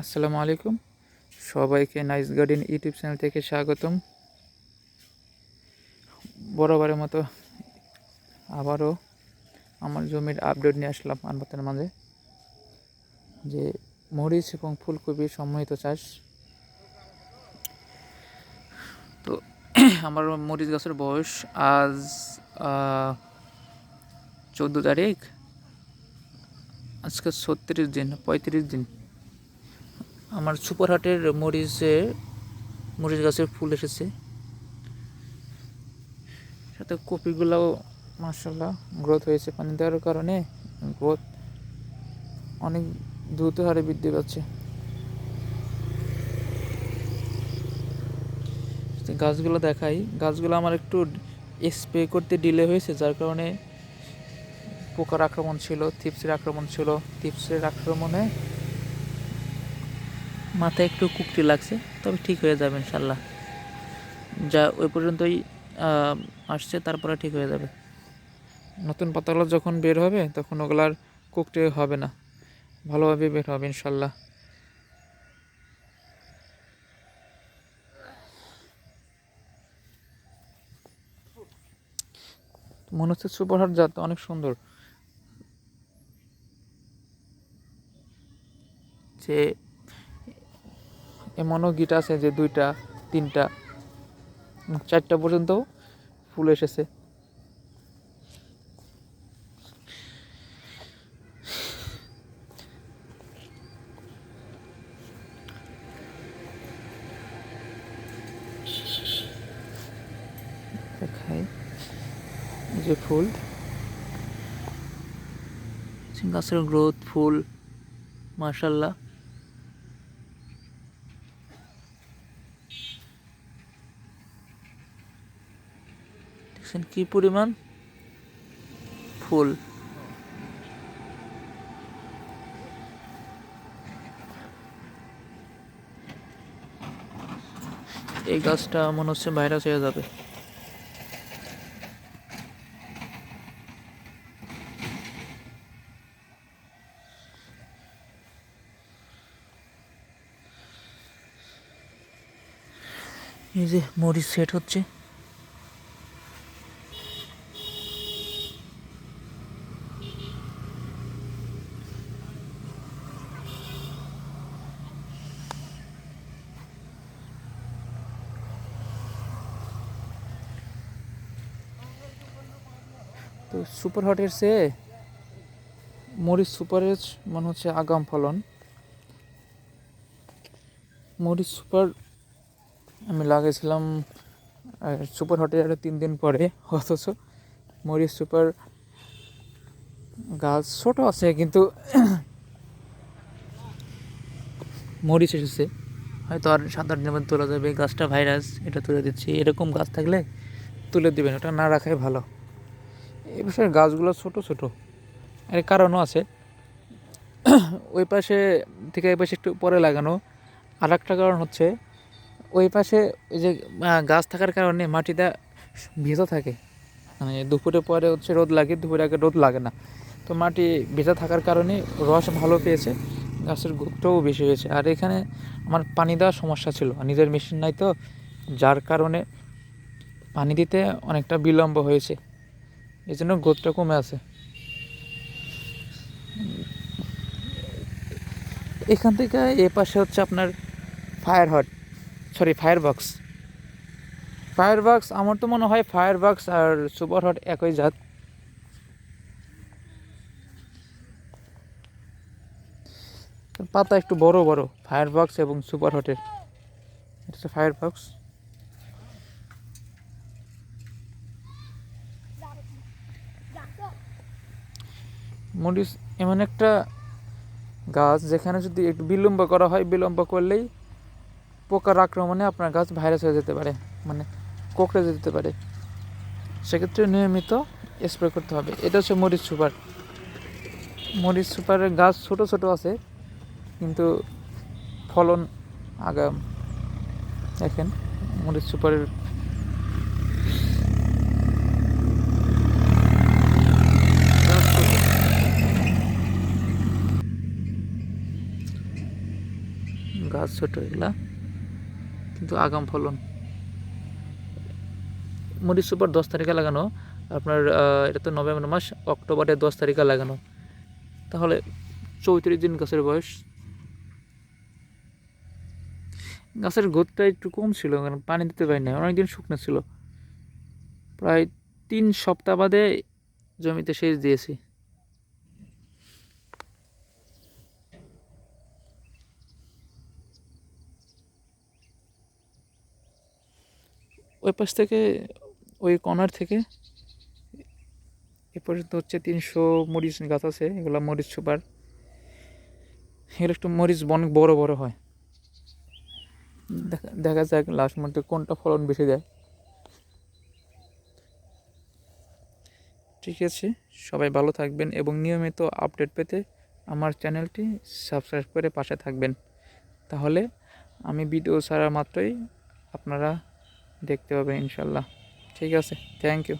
আসসালামু আলাইকুম। সবাইকে নাইস গার্ডেন ইউটিউব চ্যানেল থেকে স্বাগতম। বরাবরের মতো আবারও আমার জমির আপডেট নিয়ে আসলাম আপনাদের মাঝে। যে মরিচ এবং ফুলকপির সম্মিলিত চাষ। তো আমার মরিচ গাছের বয়স আজ চোদ্দ তারিখ। আজকে ছত্রিশ দিন, পঁয়ত্রিশ দিন। আমার সুপারহাটের মরিচে, মরিচ গাছের ফুল এসেছে। সাথে কপিগুলোও মার্শাল্লাহ গ্রোথ হয়েছে পানি দেওয়ার কারণে। গ্রোথ অনেক দ্রুত হারে বৃদ্ধি পাচ্ছে। গাছগুলো দেখাই। গাছগুলো আমার একটু স্প্রে করতে ডিলে হয়েছে, যার কারণে পোকার আক্রমণ ছিল থিপসের আক্রমণ ছিল। থিপসের আক্রমণে মাথায় একটু কুকটি লাগছে, তবে ঠিক হয়ে যাবে ইনশাল্লাহ। যা ওই পর্যন্তই আসছে, তারপরে ঠিক হয়ে যাবে। নতুন পাতাগুলো যখন বের হবে, তখন ওগুলার কুকটি হবে না। ভালোভাবে বের হবে ইনশাল্লাহ। মনে হচ্ছে সুপারহাট জাত অনেক সুন্দর। যে এমনও গিট আছে যে দুইটা, তিনটা, চারটা পর্যন্ত ফুল এসেছে। যে ফুল। গাছের গ্রোথ, ফুল মার্শাল্লাহ দেখছেন কি পরিমাণ? ফুল। এই গাছটা মনে হচ্ছে ভাইরাস হয়ে যাবে। এই যে মরিচ সেট হচ্ছে। তো সুপার হটের চেয়ে মরিচ সুপারের মনে হচ্ছে আগাম ফলন। মরিচ সুপার আমি লাগিয়েছিলাম সুপার হটের আরও তিন দিন পরে, অথচ মরিচ সুপার গাছ ছোট আছে, কিন্তু মরিচ এসেছে। হয়তো আর সাত আট দিনের তোলা যাবে, গাছটা ভাইরাস, এটা তুলে দিচ্ছি। এরকম গাছ থাকলে তুলে দেবেন, ওটা না রাখাই ভালো। বিষয়ে গাছগুলো ছোট ছোট। এর কারণও আছে। ওই পাশে থেকে এই পাশে একটু পরে লাগানো। আর একটা কারণ হচ্ছে, ওই পাশে ওই যে গাছ থাকার কারণে মাটিটা ভেজা থাকে। মানে দুপুরে পরে হচ্ছে রোদ লাগে, দুপুরে আগে রোদ লাগে না। তো মাটি ভেজা থাকার কারণে রস ভালো পেয়েছে, গাছের গ্রোথটাও বেশি হয়েছে। আর এখানে আমার পানি দেওয়ার সমস্যা ছিল, নিজের মেশিন নাই তো। যার কারণে পানি দিতে অনেকটা বিলম্ব হয়েছে। এই জন্য গ্রোথটা কমে আছে। এখান থেকে এ পাশে হচ্ছে আপনার fire hot sorry fire box fire box আমার তো মনে হয় ফায়ার বক্স আর সুপার হট একই জাত। পাতা একটু বড় বড় ফায়ার বক্স এবং সুপার হটের এটা হচ্ছে ফায়ার বক্স মরিচ এমন একটা গাছ যেখানে যদি একটু বিলম্ব করা হয়, বিলম্ব করলেই পোকার আক্রমণে আপনার গাছ ভাইরাস হয়ে যেতে পারে মানে কোকড়ে যেতে পারে। সেক্ষেত্রে নিয়মিত স্প্রে করতে হবে। এটা হচ্ছে মরিচ সুপার। মরিচ সুপারের গাছ ছোট ছোট আছে, কিন্তু ফলন আগাম। দেখেন, মরিচ সুপারের গাছ ছোট এগুলা। কিন্তু আগাম ফলন। মরিচ সুপার দশ তারিখে লাগানো। আপনার এটা তো নভেম্বর মাস অক্টোবরের দশ তারিখে লাগানো। তাহলে চৌত্রিশ দিন গাছের বয়স। গাছের গ্রোথটা একটু কম ছিল, কারণ পানি দিতে পারি না অনেকদিন শুকনো ছিল। প্রায় তিন সপ্তাহ বাদে জমিতে সেচ দিয়েছি। ওই পাশ থেকে, ওই কর্নার থেকে, এ পর্যন্ত হচ্ছে তিনশো মরিচ গাছ আছে, এগুলো মরিচ সুপার। এগুলো একটু মরিচ অনেক বড় বড় হয়। দেখা দেখা যাক লাস্ট মধ্যে কোনটা ফলন বেশি দেয়। ঠিক আছে, সবাই ভালো থাকবেন এবং নিয়মিত আপডেট পেতে আমার চ্যানেলটি সাবস্ক্রাইব করে পাশে থাকবেন। তাহলে আমি ভিডিও ছাড়া মাত্রই আপনারা দেখতে পাবে ইনশাল্লাহ। ঠিক আছে? Thank you